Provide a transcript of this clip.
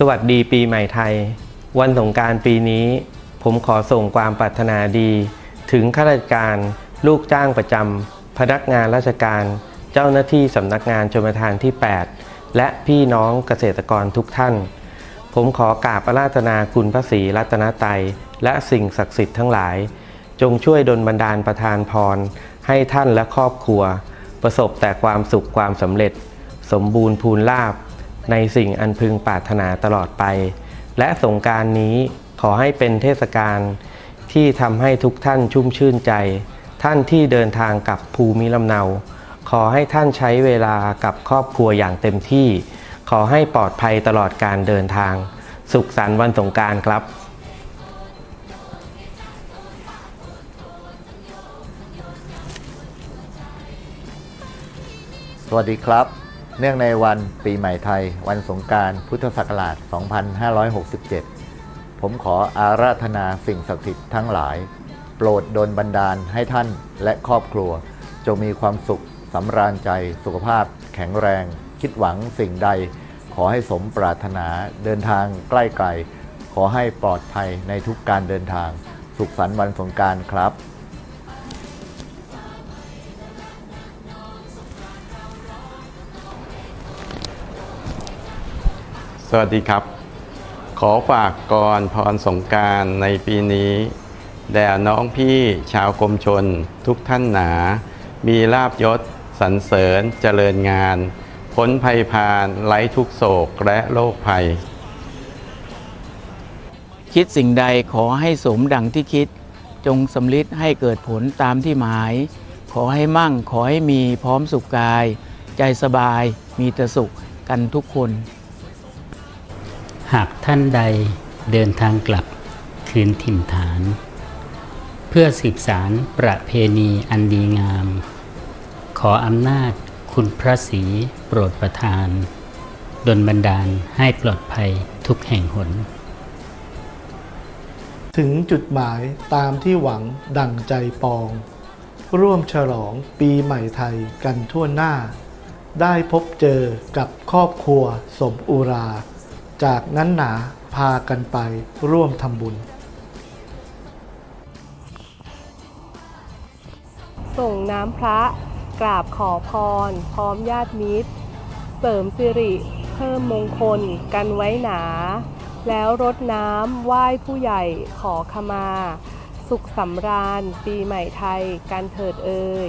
สวัสดีปีใหม่ไทย วันสงการปีนี้ ผมขอส่งความปรารถนาดี ถึงข้าราชการ ลูกจ้างประจำพนักงานราชการ เจ้าหน้าที่สำนักงานชมทานที่ 8 และพี่น้องเกษตรกรทุกท่าน ผมขอกราบอาราธนาคุณพระศรีรัตนตยและสิ่งศักดิ์สิทธิ์ทั้งหลาย จงช่วยดลบันดาลประทานพร ให้ท่านและครอบครัว ประสบแต่ความสุขความสำเร็จ สมบูรณ์พูนลาภ ในสิ่งอันพึงปรารถนาตลอดไป และสงการนี้ขอให้เป็นเทศกาลที่ทำให้ทุกท่านชุ่มชื่นใจ ท่านที่เดินทางกลับภูมิลำเนา ขอให้ท่านใช้เวลากับครอบครัวอย่างเต็มที่ ขอให้ปลอดภัยตลอดการเดินทาง สุขสันต์วันสงการครับสวัสดีครับ เนื่องในวันปีใหม่ไทย วันสงการพุทธศักราช 2567 ผมขออาราธนาสิ่งศักดิ์สิทธิ์ทั้งหลาย โปรดดลบันดาลให้ท่านและครอบครัว จงมีความสุขสำราญใจสุขภาพ แข็งแรง คิดหวังสิ่งใด ขอให้สมปรารถนาเดินทางใกล้ไกล ขอให้ปลอดภัยในทุกการเดินทาง สุขสันต์วันสงการครับ สวัสดีครับ ขอฝากกรพรสงการในปีนี้ แด่น้องพี่ชาวกรมชนทุกท่านหนา มีลาบยศสรรเสริญเจริญงาน พ้นภัยพานไร้ทุกโศกและโรคภัย คิดสิ่งใดขอให้สมดังที่คิด จงสำลิดให้เกิดผลตามที่หมาย ขอให้มั่งขอให้มีพร้อมสุขกาย ใจสบายมีแต่สุขกันทุกคน หากท่านใดเดินทางกลับคืนถิ่นฐาน เพื่อสืบสารประเพณีอันดีงาม ขออำนาจคุณพระศรีโปรดประทาน ดลบันดาลให้ปลอดภัยทุกแห่งหน ถึงจุดหมายตามที่หวังดั่งใจปอง ร่วมฉลองปีใหม่ไทยกันทั่วหน้า ได้พบเจอกับครอบครัวสมอุรา จากนั้นหนาพากันไปร่วมทำบุญ ส่งน้ำพระกราบขอพร พร้อมญาติมิตร เสริมสิริเพิ่มมงคลกันไว้หนา แล้วรดน้ำไหว้ผู้ใหญ่ขอขมา สุขสำราญปีใหม่ไทยกันเถิดเอ่ย